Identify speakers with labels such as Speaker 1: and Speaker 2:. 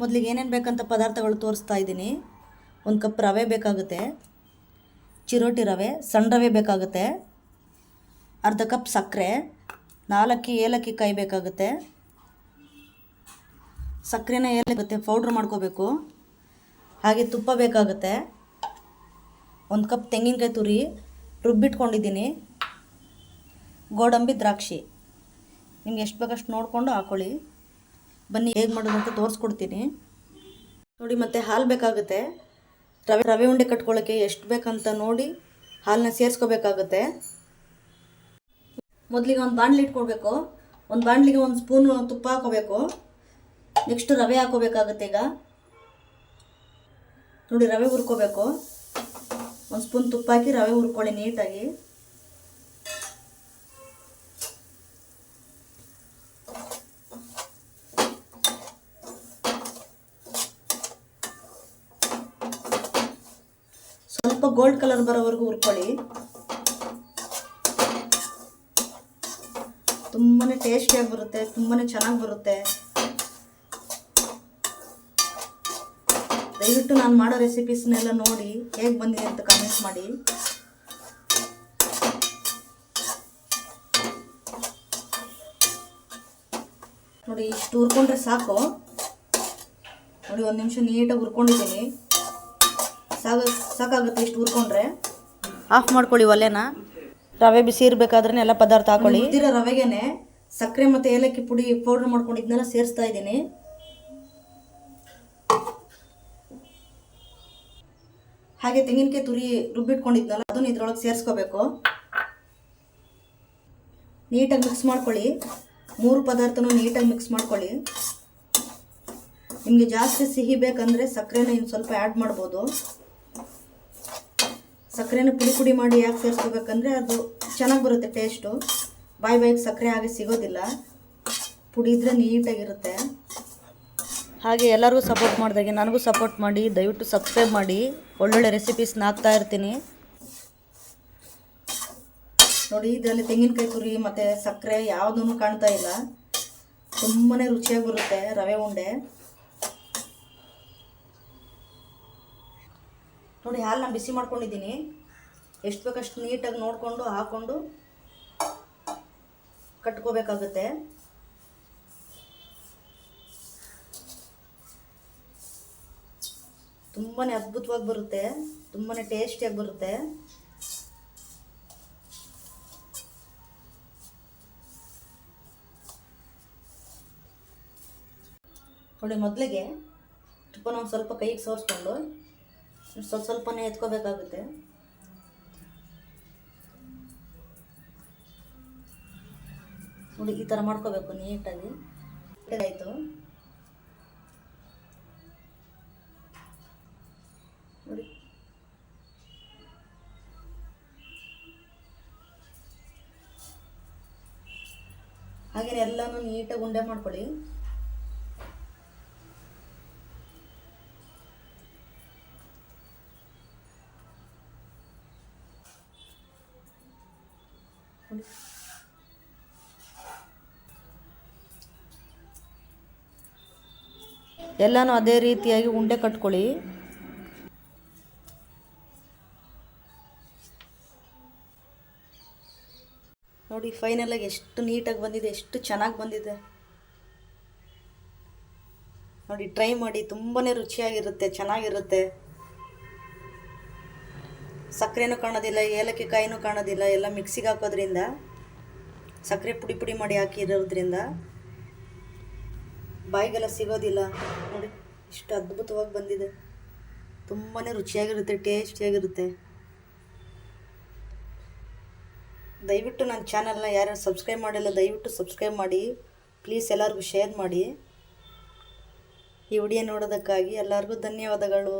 Speaker 1: ಮೊದಲಿಗೆ ಏನೇನು ಬೇಕಂತ ಪದಾರ್ಥಗಳು ತೋರಿಸ್ತಾ ಇದ್ದೀನಿ. ಒಂದು ಕಪ್ ರವೆ ಬೇಕಾಗುತ್ತೆ. ಚಿರೋಟಿ ರವೆ, ಸಣ್ಣ ರವೆ ಬೇಕಾಗುತ್ತೆ. ಅರ್ಧ ಕಪ್ ಸಕ್ಕರೆ ನಾಲ್ಕು ಏಲಕ್ಕಿ ಕಾಯಿ ಬೇಕಾಗುತ್ತೆ. ಸಕ್ಕರೆನ ಏಲಕ್ಕಿ ಪೌಡ್ರ್ ಮಾಡ್ಕೋಬೇಕು. ಹಾಗೆ ತುಪ್ಪ ಬೇಕಾಗುತ್ತೆ. ಒಂದು ಕಪ್ ತೆಂಗಿನಕಾಯಿ ತುರಿ ರುಬ್ಬಿಟ್ಕೊಂಡಿದ್ದೀನಿ. ಗೋಡಂಬಿ ದ್ರಾಕ್ಷಿ. ನಿಮ್ಗೆ ಎಷ್ಟು ಬೇಕಷ್ಟು ನೋಡಿಕೊಂಡು ಹಾಕ್ಕೊಳ್ಳಿ ಬನ್ನಿ, ಹೇಗೆ ಮಾಡೋದು ಅಂತ ತೋರಿಸ್ಕೊಡ್ತೀನಿ. ನೋಡಿ, ಮತ್ತು ಹಾಲು ಬೇಕಾಗುತ್ತೆ. ರವೆ ರವೆ ಉಂಡೆ ಕಟ್ಕೊಳ್ಳೋಕ್ಕೆ ಎಷ್ಟು ಬೇಕಂತ ನೋಡಿ ಹಾಲನ್ನ ಸೇರಿಸ್ಕೋಬೇಕಾಗುತ್ತೆ. ಮೊದಲಿಗೆ ಒಂದು ಬಾಣಲಿ ಇಟ್ಕೊಳ್ಬೇಕು ಒಂದು ಬಾಣಲಿಗೆ ಒಂದು ಸ್ಪೂನು ತುಪ್ಪ ಹಾಕೋಬೇಕು ನೆಕ್ಸ್ಟ್ ರವೆ ಹಾಕೋಬೇಕಾಗುತ್ತೆ ಈಗ. ನೋಡಿ, ರವೆ ಹುರ್ಕೋಬೇಕು. ಒಂದು ಸ್ಪೂನ್ ತುಪ್ಪ ಹಾಕಿ ರವೆ ಹುರ್ಕೊಳ್ಳಿ ನೀಟಾಗಿ. ಸ್ವಲ್ಪ ಗೋಲ್ಡ್ ಕಲರ್ ಬರೋವರೆಗೂ ಹುರ್ಕೊಳ್ಳಿ. ತುಂಬಾ ಟೇಸ್ಟಿಯಾಗಿ ಬರುತ್ತೆ ತುಂಬಾ ಚೆನ್ನಾಗಿ ಬರುತ್ತೆ. ದಯವಿಟ್ಟು ನಾನು ಮಾಡೋ ರೆಸಿಪೀಸ್ನೆಲ್ಲ ನೋಡಿ, ಹೇಗೆ ಬಂದಿದೆ ಅಂತ ಕಮೆಂಟ್ ಮಾಡಿ. ನೋಡಿ, ಇಷ್ಟು ಹುರ್ಕೊಂಡ್ರೆ ಸಾಕು. ನೋಡಿ, ಒಂದು ನಿಮಿಷ ನೀಟಾಗಿ ಹುರ್ಕೊಂಡಿದ್ದೀನಿ. ಸಾಗ ಸಾಕಾಗುತ್ತೆ ಇಷ್ಟು ಹುರ್ಕೊಂಡ್ರೆ? ಆಫ್ ಮಾಡ್ಕೊಳ್ಳಿ ಒಲೆನ. ರವೆ ಬಿಸಿ ಇರಬೇಕಾದ್ರೆ ಎಲ್ಲ ಪದಾರ್ಥ ಹಾಕೊಳ್ಳಿ. ಇದ್ದಿರೋ ರವೆಗೆನೆ ಸಕ್ಕರೆ ಮತ್ತು ಏಲಕ್ಕಿ ಪುಡಿ ಪೌಡ್ರ್ ಮಾಡ್ಕೊಂಡು ಇದನ್ನೆಲ್ಲ ಸೇರಿಸ್ತಾ ಇದ್ದೀನಿ. ಹಾಗೆ ತೆಂಗಿನಕಾಯಿ ತುರಿ ರುಬ್ಬಿಟ್ಕೊಂಡಿದ್ನಲ್ಲ ಅದನ್ನು ಇದ್ರೊಳಗೆ ಸೇರಿಸ್ಕೋಬೇಕು. ನೀಟಾಗಿ ಮಿಕ್ಸ್ ಮಾಡ್ಕೊಳ್ಳಿ. ಮೂರು ಪದಾರ್ಥನೂ ನೀಟಾಗಿ ಮಿಕ್ಸ್ ಮಾಡ್ಕೊಳ್ಳಿ. ನಿಮಗೆ ಜಾಸ್ತಿ ಸಿಹಿ ಬೇಕಂದರೆ ಸಕ್ಕರೆನ ಇನ್ನು ಸ್ವಲ್ಪ ಆ್ಯಡ್ ಮಾಡ್ಬೋದು. ಸಕ್ಕರೆನ ಪುಡಿ ಪುಡಿ ಮಾಡಿ ಯಾಕೆ ಸೇರಿಸ್ಕೋಬೇಕಂದ್ರೆ ಅದು ಚೆನ್ನಾಗಿ ಬರುತ್ತೆ ಟೇಸ್ಟು ಬಾಯಿ ಬಾಯಿಗೆ ಸಕ್ಕರೆ ಹಾಗೆ ಸಿಗೋದಿಲ್ಲ. ಪುಡಿ ಇದ್ರೆ ನೀಟಾಗಿರುತ್ತೆ. ಹಾಗೆ ಎಲ್ಲರಿಗೂ ಸಪೋರ್ಟ್ ಮಾಡಿದಾಗೆ ನನಗೂ ಸಪೋರ್ಟ್ ಮಾಡಿ, ದಯವಿಟ್ಟು ಸಬ್ಸ್ಕ್ರೈಬ್ ಮಾಡಿ. ಒಳ್ಳೊಳ್ಳೆ ರೆಸಿಪೀಸ್ ನಾಗ್ತಾ ಇರ್ತೀನಿ. ನೋಡಿ, ಇದರಲ್ಲಿ ತೆಂಗಿನಕಾಯಿ ತುರಿ ಮತ್ತು ಸಕ್ಕರೆ ಯಾವುದೂ ಕಾಣ್ತಾ ಇಲ್ಲ. ತುಂಬಾ ರುಚಿಯಾಗಿ ಬರುತ್ತೆ ರವೆ ಉಂಡೆ. ನೋಡಿ, ಹಾಲು ನಾನು ಬಿಸಿ ಮಾಡ್ಕೊಂಡಿದ್ದೀನಿ. ಎಷ್ಟು ಬೇಕಷ್ಟು ನೀಟಾಗಿ ನೋಡಿಕೊಂಡು ಹಾಕ್ಕೊಂಡು ಕಟ್ಕೋಬೇಕಾಗುತ್ತೆ. ತುಂಬಾ ಅದ್ಭುತವಾಗಿ ಬರುತ್ತೆ. ತುಂಬಾ ಟೇಸ್ಟಿಯಾಗಿ ಬರುತ್ತೆ. ನೋಡಿ, ಮೊದಲಿಗೆ ತುಪ್ಪನ ಒಂದು ಸ್ವಲ್ಪ ಕೈಗೆ ಸೋರಿಸ್ಕೊಂಡು ಸ್ವಲ್ಪ ಸ್ವಲ್ಪನೇ ಎತ್ಕೋಬೇಕಾಗುತ್ತೆ. ನೋಡಿ, ಈ ಥರ ಮಾಡ್ಕೋಬೇಕು ನೀಟಾಗಿ. ಆಯಿತು. ನೋಡಿ. ಹಾಗೆಯೇ ಎಲ್ಲನೂ ನೀಟಾಗಿ ಉಂಡೆ ಮಾಡ್ಕೊಳ್ಳಿ. ಎಲ್ಲನೂ ಅದೇ ರೀತಿಯಾಗಿ ಉಂಡೆ ಕಟ್ಕೊಳ್ಳಿ. ನೋಡಿ ಫೈನಲಾಗಿ ಎಷ್ಟು ನೀಟಾಗಿ ಬಂದಿದೆ, ಎಷ್ಟು ಚೆನ್ನಾಗಿ ಬಂದಿದೆ. ನೋಡಿ ಟ್ರೈ ಮಾಡಿ ತುಂಬಾ ರುಚಿಯಾಗಿರುತ್ತೆ, ಚೆನ್ನಾಗಿರುತ್ತೆ. ಸಕ್ಕರೆನೂ ಕಾಣೋದಿಲ್ಲ, ಏಲಕ್ಕಿ ಕಾಯಿನೂ ಕಾಣೋದಿಲ್ಲ, ಎಲ್ಲ ಮಿಕ್ಸಿಗೆ ಹಾಕೋದ್ರಿಂದ, ಸಕ್ಕರೆ ಪುಡಿ ಪುಡಿ ಮಾಡಿ ಹಾಕಿರೋದ್ರಿಂದ ಬಾಯಿಗೆಲ್ಲ ಸಿಗೋದಿಲ್ಲ. ನೋಡಿ, ಇಷ್ಟು ಅದ್ಭುತವಾಗಿ ಬಂದಿದೆ. ತುಂಬಾ ರುಚಿಯಾಗಿರುತ್ತೆ, ಟೇಸ್ಟಿಯಾಗಿರುತ್ತೆ. ದಯವಿಟ್ಟು ನನ್ನ ಚಾನಲ್ನ ಯಾರ್ಯಾರು ಸಬ್ಸ್ಕ್ರೈಬ್ ಮಾಡಿಲ್ಲ, ದಯವಿಟ್ಟು ಸಬ್ಸ್ಕ್ರೈಬ್ ಮಾಡಿ. ಪ್ಲೀಸ್ ಎಲ್ಲರಿಗೂ ಶೇರ್ ಮಾಡಿ. ಈ ವಿಡಿಯೋ ನೋಡೋದಕ್ಕಾಗಿ ಎಲ್ಲರಿಗೂ ಧನ್ಯವಾದಗಳು.